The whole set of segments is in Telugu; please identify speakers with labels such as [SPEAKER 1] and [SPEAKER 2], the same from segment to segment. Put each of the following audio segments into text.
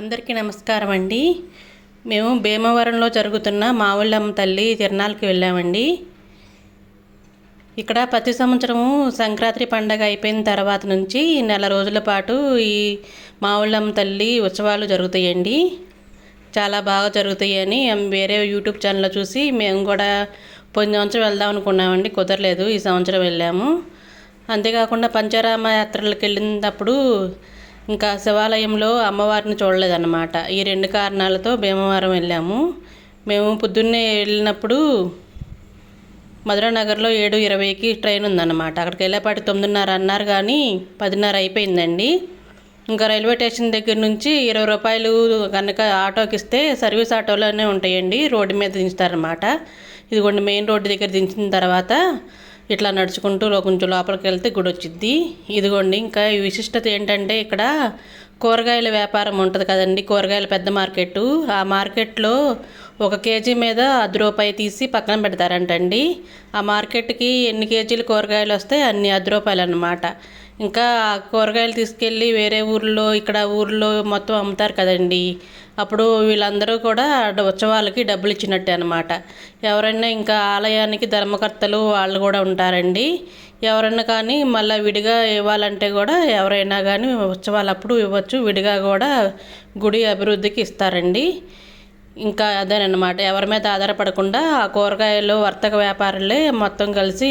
[SPEAKER 1] అందరికీ నమస్కారం అండి. మేము భీమవరంలో జరుగుతున్న మావుళ్ళమ్మ తల్లి తిరణాలకి వెళ్ళామండి. ఇక్కడ ప్రతి సంవత్సరము సంక్రాంతి పండగ అయిపోయిన తర్వాత నుంచి నెల రోజుల పాటు ఈ మావుళ్ళమ్మ తల్లి ఉత్సవాలు జరుగుతాయండి. చాలా బాగా జరుగుతాయని వేరే యూట్యూబ్ ఛానల్లో చూసి మేము కూడా పోయిన సంవత్సరం వెళ్దాం అనుకున్నామండి. కుదరలేదు ఈ సంవత్సరం వెళ్ళాము. అంతేకాకుండా పంచరామ యాత్రలకు వెళ్ళినప్పుడు ఇంకా శివాలయంలో అమ్మవారిని చూడలేదన్నమాట. ఈ రెండు కారణాలతో భీమవరం వెళ్ళాము. మేము పొద్దున్నే వెళ్ళినప్పుడు మధురానగర్లో ఏడు ఇరవైకి ట్రైన్ ఉందన్నమాట. అక్కడికి వెళ్ళేపాటి తొమ్మిదిన్నర అన్నారు కానీ పదిన్నర అయిపోయిందండి. ఇంకా రైల్వే స్టేషన్ దగ్గర నుంచి ఇరవై రూపాయలు కనుక ఆటోకి ఇస్తే సర్వీస్ ఆటోలోనే ఉంటాయండి. రోడ్డు మీద దించుతారనమాట ఇదిగోండి మెయిన్ రోడ్డు దగ్గర దించిన తర్వాత ఇట్లా నడుచుకుంటూ కొంచెం లోపలికి వెళ్తే గుడి వచ్చిద్ది ఇదిగోండి ఇంకా ఈ విశిష్టత ఏంటంటే ఇక్కడ కూరగాయల వ్యాపారం ఉంటుంది కదండి కూరగాయల పెద్ద మార్కెట్ ఆ మార్కెట్లో ఒక కేజీ మీద అది రూపాయి తీసి పక్కన పెడతారంటండి. ఆ మార్కెట్కి ఎన్ని కేజీలు కూరగాయలు వస్తే అన్ని అది రూపాయలు అన్నమాట ఇంకా కూరగాయలు తీసుకెళ్ళి వేరే ఊర్లో ఇక్కడ ఊర్లో మొత్తం అమ్ముతారు కదండి. అప్పుడు వీళ్ళందరూ కూడా ఉత్సవాలకి డబ్బులు ఇచ్చినట్టే అనమాట ఎవరైనా ఇంకా ఆలయానికి ధర్మకర్తలు వాళ్ళు కూడా ఉంటారండి. ఎవరైనా కానీ మళ్ళీ విడిగా ఇవ్వాలంటే కూడా ఎవరైనా కానీ ఉత్సవాలు అప్పుడు ఇవ్వచ్చు. విడిగా కూడా గుడి అభివృద్ధికి ఇస్తారండి. ఇంకా అదేనమాట ఎవరి మీద ఆధారపడకుండా ఆ కూరగాయలు వర్తక వ్యాపారులే మొత్తం కలిసి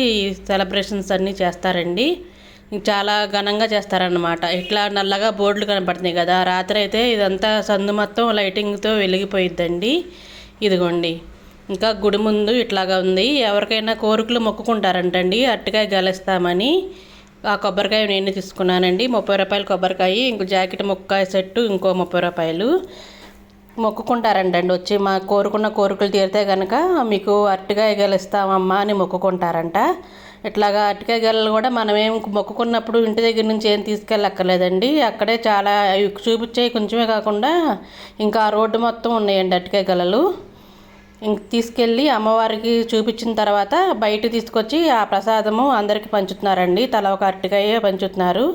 [SPEAKER 1] సెలబ్రేషన్స్ అన్నీ చేస్తారండి. చాలా ఘనంగా చేస్తారనమాట ఇట్లా నల్లగా బోర్డులు కనపడుతున్నాయి కదా రాత్రి అయితే ఇదంతా సందు మొత్తం లైటింగ్తో వెలిగిపోయిద్దండి. ఇదిగోండి. ఇంకా గుడి ముందు ఇట్లాగా ఉంది. ఎవరికైనా కోరికలు మొక్కుకుంటారంటండి. అరటికాయ గెలుస్తామని ఆ కొబ్బరికాయ నేను తీసుకున్నానండి. ముప్పై రూపాయలు కొబ్బరికాయ ఇంకో జాకెట్ ముక్కాయ సెట్టు ఇంకో ముప్పై రూపాయలు మొక్కుకుంటారంటండి. వచ్చి మా కోరుకున్న కోరికలు తీరితే కనుక మీకు అరటికాయ గెలుస్తామమ్మా అని మొక్కుకుంటారంట. ఇట్లాగా అరటికాయ గెలలు కూడా మనం ఏం మొక్కుకున్నప్పుడు ఇంటి దగ్గర నుంచి ఏం తీసుకెళ్ళక్కర్లేదండి. అక్కడే చాలా అవి చూపించే కొంచెమే కాకుండా ఇంకా ఆ రోడ్డు మొత్తం ఉన్నాయండి అరటికాయ గెలలు ఇంక తీసుకెళ్ళి అమ్మవారికి చూపించిన తర్వాత బయట తీసుకొచ్చి ఆ ప్రసాదము అందరికి పంచుతున్నారండి. తల ఒక అరటికాయ పంచుతున్నారు.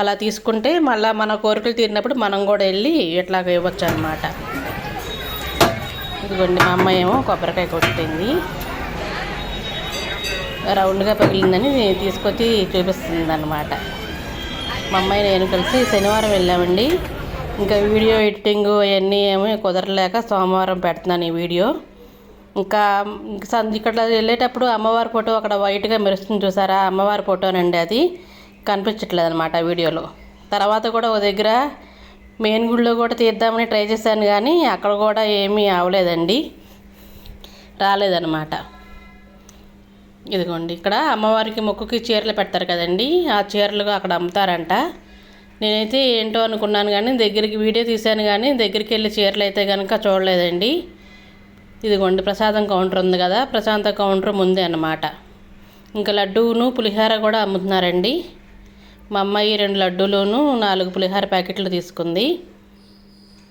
[SPEAKER 1] అలా తీసుకుంటే మళ్ళీ మన కోరికలు తీరినప్పుడు మనం కూడా వెళ్ళి ఇట్లాగ ఇవ్వచ్చు అనమాట ఇదిగోండి మా అమ్మ ఏమో కొబ్బరికాయ కొట్టింది. రౌండ్గా పగిలిందని తీసుకొచ్చి చూపిస్తుంది అనమాట మా అమ్మాయి నేను కలిసి శనివారం వెళ్ళామండి. ఇంకా వీడియో ఎడిటింగ్ అవన్నీ ఏమీ కుదరలేక సోమవారం పెడుతున్నాను ఈ వీడియో. ఇంకా ఇంకా ఇక్కడ వెళ్ళేటప్పుడు అమ్మవారి ఫోటో అక్కడ వైట్గా మెరుస్తుంది చూసారా? అమ్మవారి ఫోటోనండి అది. కనిపించట్లేదు అనమాట వీడియోలో. తర్వాత కూడా ఒక దగ్గర మెయిన్ గుడిలో కూడా తీద్దామని ట్రై చేశాను కానీ అక్కడ కూడా ఏమీ అవలేదండి రాలేదన్నమాట. ఇదిగోండి ఇక్కడ అమ్మవారికి మొక్కుకి చీరలు పెడతారు కదండి ఆ చీరలు అక్కడ అమ్ముతారంట. నేనైతే ఏంటో అనుకున్నాను కానీ దగ్గరికి వీడియో తీశాను కానీ దగ్గరికి వెళ్ళి చీరలు అయితే కనుక చూడలేదండి. ఇదిగోండి ప్రసాదం కౌంటర్ ఉంది కదా ప్రశాంత కౌంటర్ ముందే అన్నమాట. ఇంకా లడ్డూను పులిహార కూడా అమ్ముతున్నారండి. మా అమ్మాయి రెండు లడ్డూలోను నాలుగు పులిహార ప్యాకెట్లు తీసుకుంది.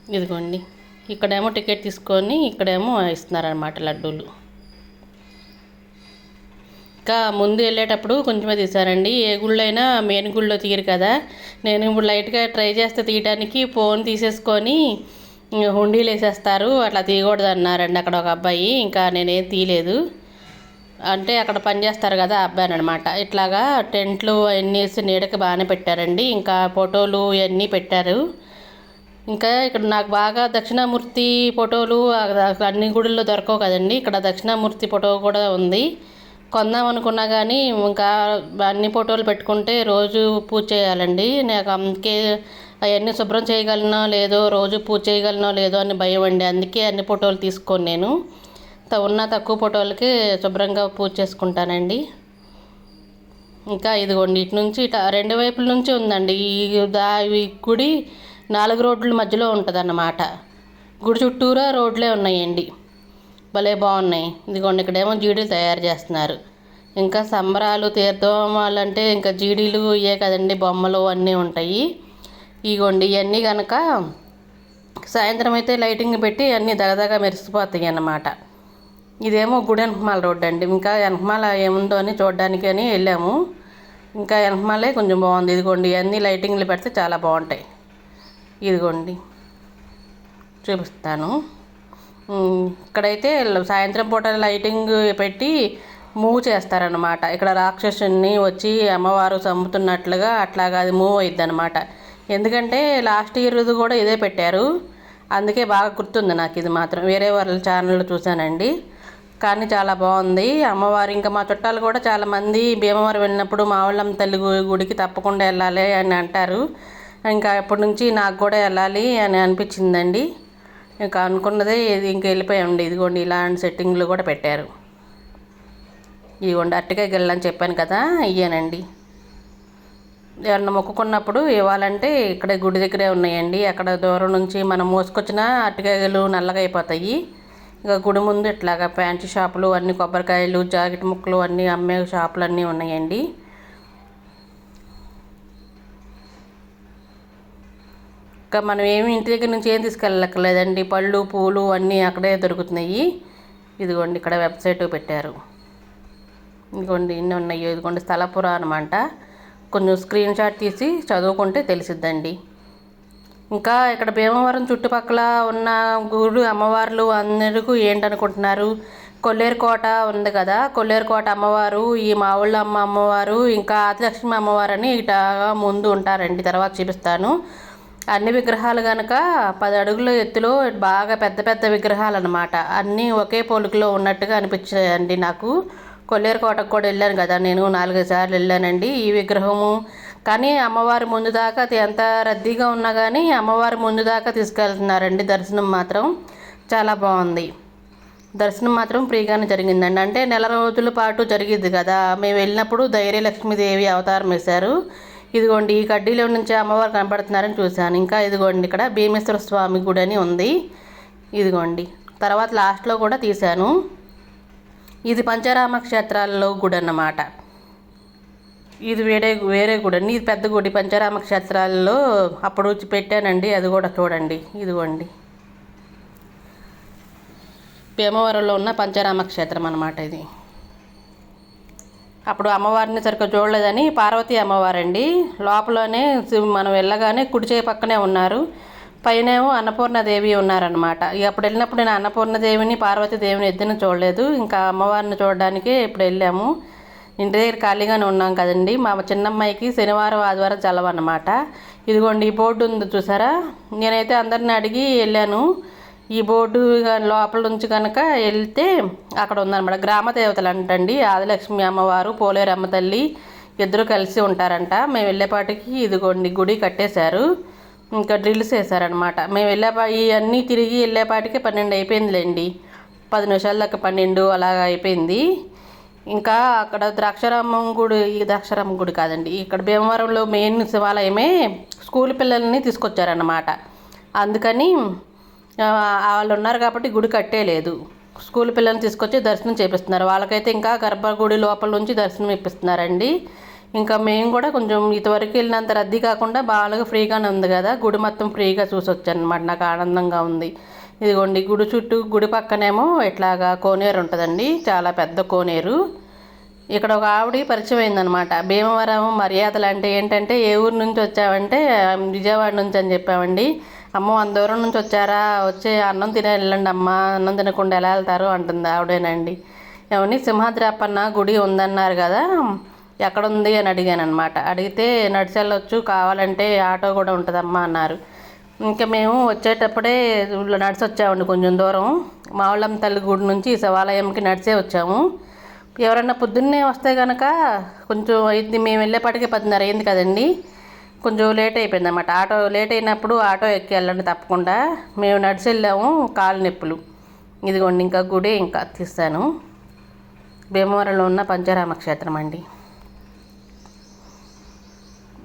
[SPEAKER 1] ఇదిగోండి ఇక్కడేమో టికెట్ తీసుకొని ఇక్కడేమో ఇస్తున్నారనమాట లడ్డూలు. ఇంకా ముందు వెళ్ళేటప్పుడు కొంచెమే తీశారండి ఏ గుళ్ళో అయినా మెయిన్ గుళ్ళో తీయరు కదా. నేను ఇప్పుడు లైట్గా ట్రై చేస్తే తీయడానికి ఫోన్ తీసేసుకొని హుండీలు వేసేస్తారు. అట్లా తీయకూడదు అన్నారండి అక్కడ ఒక అబ్బాయి. ఇంకా నేనేం తీయలేదు. అంటే అక్కడ పని చేస్తారు కదా ఆ అబ్బాయి అనమాట ఇట్లాగా టెంట్లు అవన్నీ వేసి నీడకి బాగానే పెట్టారండి. ఇంకా ఫోటోలు ఇవన్నీ పెట్టారు. ఇంకా ఇక్కడ నాకు బాగా దక్షిణామూర్తి ఫోటోలు అన్ని గుడుల్లో దొరకవు కదండి. ఇక్కడ దక్షిణామూర్తి ఫోటో కూడా ఉంది. కొందాం అనుకున్నా కానీ ఇంకా అన్ని ఫోటోలు పెట్టుకుంటే రోజు పూజ చేయాలండి. నాకు అందుకే అవన్నీ శుభ్రం చేయగలనో లేదో రోజు పూజ చేయగలనో లేదో అని భయం అండి. అందుకే అన్ని ఫోటోలు తీసుకోను నేను. ఉన్న తక్కువ ఫోటోలకి శుభ్రంగా పూజ చేసుకుంటానండి. ఇంకా ఇదిగోండి ఇటు నుంచి ఇట రెండు వైపుల నుంచి ఉందండి. ఈ దా ఈ గుడి నాలుగు రోడ్ల మధ్యలో ఉంటుంది గుడి చుట్టూరా రోడ్లే ఉన్నాయండి. భలే బాగున్నాయి. ఇదిగోండి ఇక్కడేమో జీడీలు తయారు చేస్తున్నారు. ఇంకా సంబరాలు తీర్థోమాలంటే ఇంకా జీడీలు ఇవే కదండి బొమ్మలు అన్నీ ఉంటాయి. ఇగోండి ఇవన్నీ కనుక సాయంత్రం అయితే లైటింగ్ పెట్టి అన్నీ దగదగా మెరిసిపోతాయి అన్నమాట. ఇదేమో గుడి వెనకమాల రోడ్డు అండి. ఇంకా వెనకమాల ఏముందో అని చూడడానికి అని వెళ్ళాము. ఇంకా వెనకమాలే కొంచెం బాగుంది. ఇదిగోండి ఇవన్నీ లైటింగ్లు పెడితే చాలా బాగుంటాయి. ఇదిగోండి చూపిస్తాను. ఇక్కడైతే సాయంత్రం పూట లైటింగ్ పెట్టి మూవ్ చేస్తారనమాట ఇక్కడ రాక్షసుని వచ్చి అమ్మవారు చంపుతున్నట్లుగా అట్లాగా అది మూవ్ అయ్యిద్ది అనమాట ఎందుకంటే లాస్ట్ ఇయర్ కూడా ఇదే పెట్టారు. అందుకే బాగా గుర్తుంది నాకు ఇది మాత్రం. వేరే వాళ్ళ ఛానల్లో చూశానండి. కానీ చాలా బాగుంది. అమ్మవారు ఇంకా మా చుట్టాలు కూడా చాలా మంది భీమవరం వెళ్ళినప్పుడు మా తల్లి గుడికి తప్పకుండా వెళ్ళాలి అని అంటారు. ఇంకా ఎప్పటి నుంచి నాకు కూడా వెళ్ళాలి అని అనిపించిందండి. ఇంకా అనుకున్నదే ఇది ఇంక వెళ్ళిపోయామండి ఇదిగోండి ఇలాంటి సెట్టింగ్లు కూడా పెట్టారు. ఇదిగోండి అట్టకాయ గెళ్ళని చెప్పాను కదా ఇయ్యానండి. ఎవరన్నా మొక్కుకున్నప్పుడు ఇవ్వాలంటే ఇక్కడే గుడి దగ్గరే ఉన్నాయండి. అక్కడ దూరం నుంచి మనం మోసుకొచ్చిన అరటికాయలు నల్లగా అయిపోతాయి. ఇక గుడి ముందు ఇట్లాగా ప్యాంటు షాపులు అన్ని కొబ్బరికాయలు జాకెట్ ముక్కలు అన్నీ అమ్మే షాపులు అన్నీ ఉన్నాయండి. మనం ఏమి ఇంటి దగ్గర నుంచి ఏం తీసుకెళ్ళక్కర్లేదండి. పళ్ళు పూలు అన్నీ అక్కడే దొరుకుతున్నాయి. ఇదిగోండి ఇక్కడ వెబ్సైట్ పెట్టారు. ఇదిగోండి ఇన్ని ఉన్నాయి. ఇదిగోండి స్థలపుర అనమాట కొంచెం స్క్రీన్ షాట్ తీసి చదువుకుంటే తెలిసిద్దండి. ఇంకా ఇక్కడ భీమవరం చుట్టుపక్కల ఉన్న గుడు అమ్మవార్లు అందరికీ ఏంటనుకుంటున్నారు? కొల్లేరు కోట ఉంది కదా. కొల్లేరుకోట అమ్మవారు ఈ మావుళ్ళ అమ్మ అమ్మవారు ఇంకా ఆదిలక్ష్మి అమ్మవారు అని ఇట ముందు ఉంటారండి. తర్వాత చూపిస్తాను. అన్ని విగ్రహాలు కనుక పది అడుగుల ఎత్తులో బాగా పెద్ద పెద్ద విగ్రహాలు అనమాట అన్నీ ఒకే పోలికలో ఉన్నట్టుగా అనిపించాయండి నాకు. కొల్లేరు కోటకు కూడా వెళ్ళాను కదా నేను నాలుగైదు సార్లు వెళ్ళానండి ఈ విగ్రహము. కానీ అమ్మవారి ముందు దాకా అది ఎంత రద్దీగా ఉన్నా కానీ అమ్మవారి ముందు దాకా తీసుకెళ్తున్నారండి దర్శనం మాత్రం. చాలా బాగుంది. దర్శనం మాత్రం ఫ్రీగానే జరిగిందండి. అంటే నెల రోజుల పాటు జరిగింది కదా. మేము వెళ్ళినప్పుడు ధైర్యలక్ష్మీదేవి అవతారం వేశారు. ఇదిగోండి ఈ కడ్డీలో నుంచి అమ్మవారు కనపడుతున్నారని చూశాను. ఇంకా ఇదిగోండి ఇక్కడ భీమేశ్వర స్వామి గుడి అని ఉంది. ఇదిగోండి తర్వాత లాస్ట్లో కూడా తీశాను. ఇది పంచరామ క్షేత్రాల్లో గుడి అన్నమాట. ఇది వేరే వేరే గుడి అండి. ఇది పెద్ద గుడి పంచరామ క్షేత్రాల్లో అప్పుడు వచ్చి పెట్టానండి. అది కూడా చూడండి ఇదిగోండి. భీమవరంలో ఉన్న పంచరామ క్షేత్రం అన్నమాట ఇది. అప్పుడు అమ్మవారిని సరిగ్గా చూడలేదని పార్వతీ అమ్మవారండి. లోపలనే మనం వెళ్ళగానే కుడిచే పక్కనే ఉన్నారు. పైనేమో అన్నపూర్ణదేవి ఉన్నారనమాట ఇక అప్పుడు వెళ్ళినప్పుడు నేను అన్నపూర్ణదేవిని పార్వతీదేవిని ఇద్దరిని చూడలేదు. ఇంకా అమ్మవారిని చూడడానికి ఇప్పుడు వెళ్ళాము. ఇంటి దగ్గర ఖాళీగానే ఉన్నాం కదండి. మా చిన్నమ్మాయికి శనివారం ఆదివారం చలవన్నమాట ఇదిగోండి ఈ బోర్డు ఉంది చూసారా? నేనైతే అందరిని అడిగి వెళ్ళాను. ఈ బోర్డు లోపల నుంచి కనుక వెళ్తే అక్కడ ఉందన్నమాట. గ్రామ దేవతలు అంటండి. ఆదిలక్ష్మి అమ్మవారు పోలేరు అమ్మ తల్లి ఇద్దరు కలిసి ఉంటారంట. మేము వెళ్ళేపాటికి ఇదిగోండి గుడి కట్టేశారు. ఇంకా డ్రిల్స్ వేసారనమాట మేము వెళ్ళేపా ఇవన్నీ తిరిగి వెళ్ళేపాటికి పన్నెండు అయిపోయిందిలేండి. పది నిమిషాల దాకా పన్నెండు అలాగ అయిపోయింది. ఇంకా అక్కడ ద్రాక్షారామం గుడి ఈ ద్రాక్షారామం గుడి కాదండి. ఇక్కడ భీమవరంలో మెయిన్ శివాలయమే స్కూల్ పిల్లల్ని తీసుకొచ్చారన్నమాట. అందుకని వాళ్ళు ఉన్నారు కాబట్టి గుడి కట్టేలేదు. స్కూల్ పిల్లల్ని తీసుకొచ్చి దర్శనం చేపిస్తున్నారు. వాళ్ళకైతే ఇంకా గర్భగుడి లోపల నుంచి దర్శనం ఇప్పిస్తున్నారండి. ఇంకా మేము కూడా కొంచెం ఇంతవరకు వెళ్ళినంత రద్దీ కాకుండా బాగా ఫ్రీగానే ఉంది కదా. గుడి మొత్తం ఫ్రీగా చూసొచ్చాను అనమాట నాకు ఆనందంగా ఉంది. ఇదిగోండి గుడి చుట్టూ గుడి పక్కనేమో ఇట్లాగా కోనేరు ఉంటుందండి. చాలా పెద్ద కోనేరు. ఇక్కడ ఒక ఆవిడ పరిచయం అయిందనమాట భీమవరం మర్యాదలు అంటే ఏంటంటే ఏ ఊరు నుంచి వచ్చావంటే విజయవాడ నుంచి అని చెప్పామండి. అమ్మో వంద దూరం నుంచి వచ్చారా? వచ్చి అన్నం తినే వెళ్ళండి అమ్మ. అన్నం తినకుండా ఎలా వెళ్తారు? అంటుంది ఆవిడేనండి. ఏమని సింహాద్రి అప్పన్న గుడి ఉందన్నారు కదా ఎక్కడ ఉంది అని అడిగాను అనమాట అడిగితే నడిచెళ్ళొచ్చు కావాలంటే ఆటో కూడా ఉంటుందమ్మా అన్నారు. ఇంకా మేము వచ్చేటప్పుడే నడిచి వచ్చామండి కొంచెం దూరం. మావుళ్ళమ్మ తల్లి గుడి నుంచి శివాలయంకి నడిచే వచ్చాము. ఎవరన్నా పొద్దున్నే వస్తే కనుక కొంచెం అయింది. మేము వెళ్ళేపాటికి పదిన్నర అయింది కదండి. కొంచెం లేట్ అయిపోయింది అనమాట ఆటో లేట్ అయినప్పుడు ఆటో ఎక్కి వెళ్ళండి తప్పకుండా మేము నడిచి వెళ్ళాము కాలు నొప్పులు. ఇదిగోండి ఇంకా గుడి ఇంకా తీస్తాను. భీమవరంలో ఉన్న పంచరామ క్షేత్రం అండి.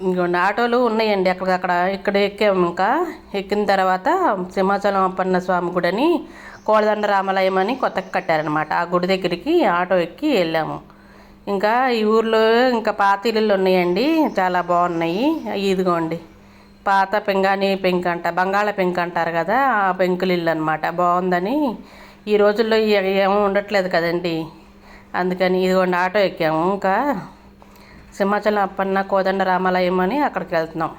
[SPEAKER 1] ఇంకోండి ఆటోలు ఉన్నాయండి అక్కడికక్కడ. ఇక్కడ ఎక్కాము ఇంకా. ఎక్కిన తర్వాత సింహాచలం అప్పన్న స్వామి గుడి అని కోడదండ రామాలయం అని కొత్తగా కట్టారనమాట ఆ గుడి దగ్గరికి ఆటో ఎక్కి వెళ్ళాము. ఇంకా ఈ ఊర్లో ఇంకా పాత ఇల్లులు ఉన్నాయండి చాలా బాగున్నాయి. ఇదిగోండి పాత పెంగాని పెంక్ అంట బంగాళ పెంక్ అంటారు కదా ఆ పెంకులు ఇల్లు అనమాట బాగుందని ఈ రోజుల్లో ఏమో ఉండట్లేదు కదండి. అందుకని ఇదిగోండి ఆటో ఎక్కాము. ఇంకా సింహాచలం అప్పన్న కోదండ రామాలయం అని అక్కడికి వెళ్తున్నాం.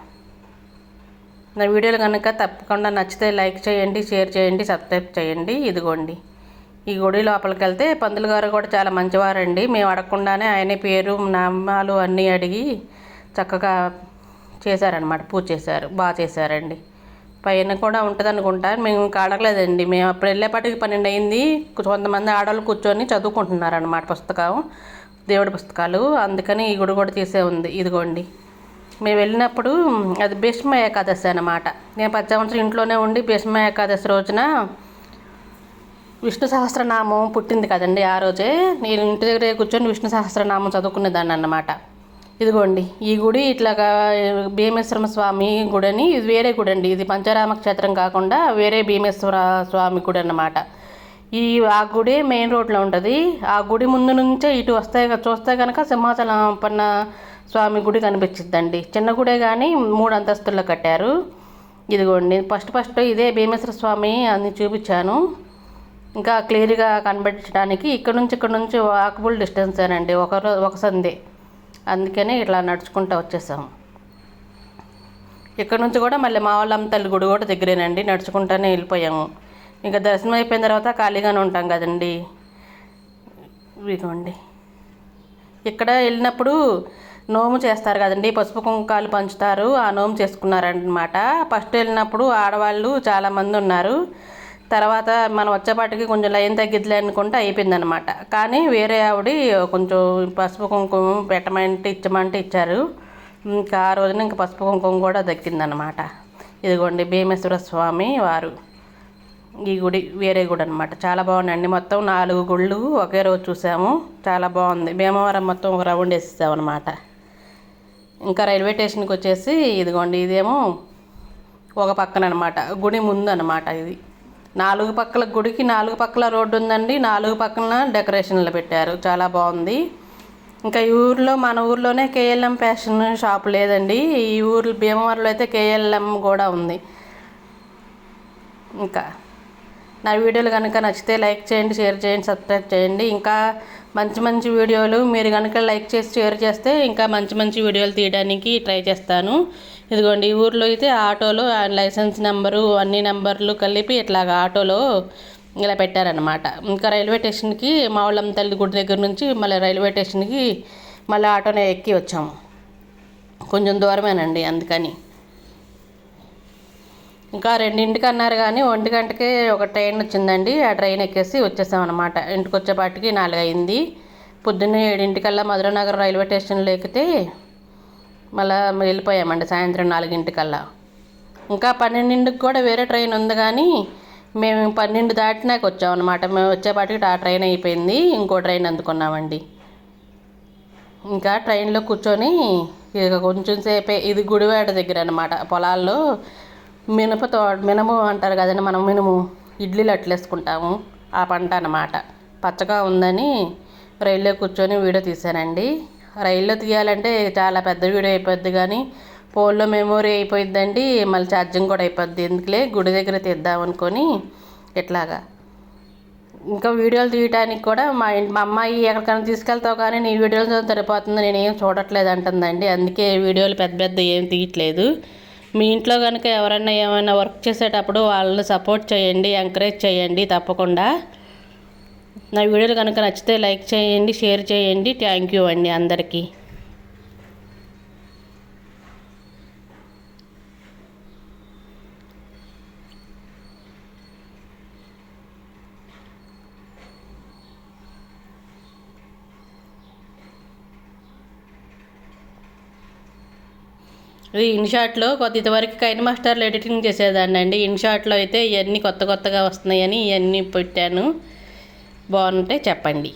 [SPEAKER 1] నా వీడియోలు కనుక తప్పకుండా నచ్చితే లైక్ చేయండి షేర్ చేయండి సబ్స్క్రైబ్ చేయండి. ఇదిగోండి. ఈ గుడి లోపలికి వెళ్తే పందులు గారు కూడా చాలా మంచివారండి. మేము అడగకుండానే ఆయన పేరు నామాలు అన్నీ అడిగి చక్కగా చేశారనమాట పూజ చేశారు. బాగా చేశారండి. పైన కూడా ఉంటుంది అనుకుంటా మేము కాడలేదండి మేము అప్పుడు వెళ్ళేపాటికి పన్నెండు అయింది. కొంతమంది ఆడవాళ్ళు కూర్చొని చదువుకుంటున్నారనమాట పుస్తకం దేవుడి పుస్తకాలు. అందుకని ఈ గుడి కూడా తీసే ఉంది. ఇదిగోండి. మేము వెళ్ళినప్పుడు అది భీష్మ ఏకాదశి అనమాట నేను పది సంవత్సరం ఇంట్లోనే ఉండి భీష్మ ఏకాదశి రోజున విష్ణు సహస్రనామం పుట్టింది కదండి ఆ రోజే. నేను ఇంటి దగ్గర కూర్చొని విష్ణు సహస్రనామం చదువుకునేదాన్ని అన్నమాట. ఇదిగోండి ఈ గుడి ఇట్లాగా భీమేశ్వర స్వామి గుడి అని ఇది వేరే గుడి అండి ఇది పంచరామ క్షేత్రం కాకుండా వేరే భీమేశ్వర స్వామి గుడి అన్నమాట. ఈ ఆ గుడి మెయిన్ రోడ్లో ఉంటుంది. ఆ గుడి ముందు నుంచే ఇటు వస్తే చూస్తే కనుక సింహాచలం పన్న స్వామి గుడి కనిపించిద్దండి. చిన్న గుడే కానీ మూడు అంతస్తుల్లో కట్టారు. ఇదిగోండి ఫస్ట్ ఫస్ట్ ఇదే భీమేశ్వర స్వామి అని చూపించాను. ఇంకా క్లియర్గా కనిపించడానికి ఇక్కడ నుంచి ఇక్కడ నుంచి వాకబుల్ డిస్టెన్స్ అండి ఒక ఒక సంది అందుకని ఇట్లా నడుచుకుంటూ వచ్చేసాము ఇక్కడ నుంచి కూడా మళ్ళీ మా వాళ్ళమ్మ తల్లి గుడి కూడా దగ్గరేనండి. నడుచుకుంటూనే వెళ్ళిపోయాము. ఇంకా దర్శనం అయిపోయిన తర్వాత ఖాళీగానే ఉంటాం కదండి. ఇదిగోండి. ఇక్కడ వెళ్ళినప్పుడు నోము చేస్తారు కదండి. పసుపు కుంకాలు పంచుతారు. ఆ నోము చేసుకున్నారనమాట ఫస్ట్ వెళ్ళినప్పుడు ఆడవాళ్ళు చాలామంది ఉన్నారు. తర్వాత మనం వచ్చేపాటికి కొంచెం లైన్ తగ్గిద్దిలే అనుకుంటే అయిపోయిందనమాట కానీ వేరే ఆవిడ కొంచెం పసుపు కుంకుమ పెట్టమంటే ఇచ్చమంటే ఇచ్చారు. ఇంకా ఆ రోజున ఇంకా పసుపు కుంకుమ కూడా దక్కిందనమాట ఇదిగోండి భీమేశ్వర స్వామి వారు. ఈ గుడి వేరే గుడి అనమాట చాలా బాగుందండి. మొత్తం నాలుగు గుళ్ళు ఒకే రోజు చూసాము. చాలా బాగుంది. భీమవరం మొత్తం ఒక రౌండ్ వేసేసామన్నమాట. ఇంకా రైల్వే స్టేషన్కి వచ్చేసి ఇదిగోండి ఇదేమో ఒక పక్కన అనమాట గుడి ముందు అనమాట ఇది. నాలుగు పక్కల గుడికి నాలుగు పక్కల రోడ్డు ఉందండి. నాలుగు పక్కన డెకరేషన్లు పెట్టారు. చాలా బాగుంది. ఇంకా ఈ ఊర్లో మన ఊర్లోనే కేఎల్ఎం ఫ్యాషన్ షాప్ లేదండి. ఈ ఊర్లో భీమవరంలో అయితే కేఎల్ఎం కూడా ఉంది. ఇంకా నా వీడియోలు కనుక నచ్చితే లైక్ చేయండి షేర్ చేయండి సబ్స్క్రైబ్ చేయండి. ఇంకా మంచి మంచి వీడియోలు మీరు కనుక లైక్ చేసి షేర్ చేస్తే ఇంకా మంచి మంచి వీడియోలు తీయడానికి ట్రై చేస్తాను. ఇదిగోండి ఈ ఊర్లో అయితే ఆటోలో అండ్ లైసెన్స్ నెంబరు అన్ని నెంబర్లు కలిపి ఇట్లాగ ఆటోలో ఇలా పెట్టారనమాట ఇంకా రైల్వే స్టేషన్కి మా వాళ్ళమ్మ తల్లి గుడి దగ్గర నుంచి మళ్ళీ రైల్వే స్టేషన్కి మళ్ళీ ఆటోనే ఎక్కి వచ్చాము కొంచెం దూరమేనండి అందుకని. ఇంకా రెండింటికి అన్నారు కానీ ఒంటి గంటకే ఒక ట్రైన్ వచ్చిందండి. ఆ ట్రైన్ ఎక్కేసి వచ్చేసాం ఇంటికి వచ్చేపాటికి నాలుగు అయింది పొద్దున్నే ఏడింటికల్లా మధురనగర్ రైల్వే స్టేషన్లో ఎక్కితే మళ్ళీ వెళ్ళిపోయామండి సాయంత్రం నాలుగింటికల్లా. ఇంకా పన్నెండింటికి కూడా వేరే ట్రైన్ ఉంది కానీ మేము పన్నెండు దాటినాక వచ్చామన్నమాట మేము వచ్చేపాటికి ఆ ట్రైన్ అయిపోయింది. ఇంకో ట్రైన్ అందుకున్నామండి. ఇంకా ట్రైన్లో కూర్చొని ఇక కొంచెం సేపే ఇది గుడివాడ దగ్గర అనమాట పొలాల్లో మినప తో మినము అంటారు కదండి మనం మినుము ఇడ్లీలు అట్లేసుకుంటాము ఆ పంట అన్నమాట. పచ్చగా ఉందని రైల్లో కూర్చొని వీడియో తీశానండి. రైల్లో తీయాలంటే చాలా పెద్ద వీడియో అయిపోద్ది కానీ ఫోన్లో మెమొరీ అయిపోయిందండి మళ్ళీ ఛార్జింగ్ కూడా అయిపోద్ది. ఎందుకులే? గుడి దగ్గర తీద్దాం అనుకొని ఇట్లాగా ఇంకా వీడియోలు తీయడానికి కూడా మా ఇంటి మా అమ్మాయి ఎక్కడికైనా తీసుకెళ్తావు కానీ నీ వీడియోలు సరిపోతుంది నేను ఏం చూడట్లేదు అంటుందండి. అందుకే వీడియోలు పెద్ద పెద్ద ఏం తీయట్లేదు. మీ ఇంట్లో కనుక ఎవరైనా ఏమైనా వర్క్ చేసేటప్పుడు వాళ్ళని సపోర్ట్ చేయండి ఎంకరేజ్ చేయండి తప్పకుండా. నా వీడియోలు కనుక నచ్చితే లైక్ చేయండి షేర్ చేయండి. థ్యాంక్ యూ అండి అందరికీ. ఇది ఇన్షాట్లో కొద్ది ఇంతవరకు కైన్ మాస్టర్లు ఎడిటింగ్ చేసేదాన్ని అండి ఇన్షాట్లో అయితే ఇవన్నీ కొత్త కొత్తగా వస్తున్నాయని ఇవన్నీ పెట్టాను. బాగుంటే చెప్పండి.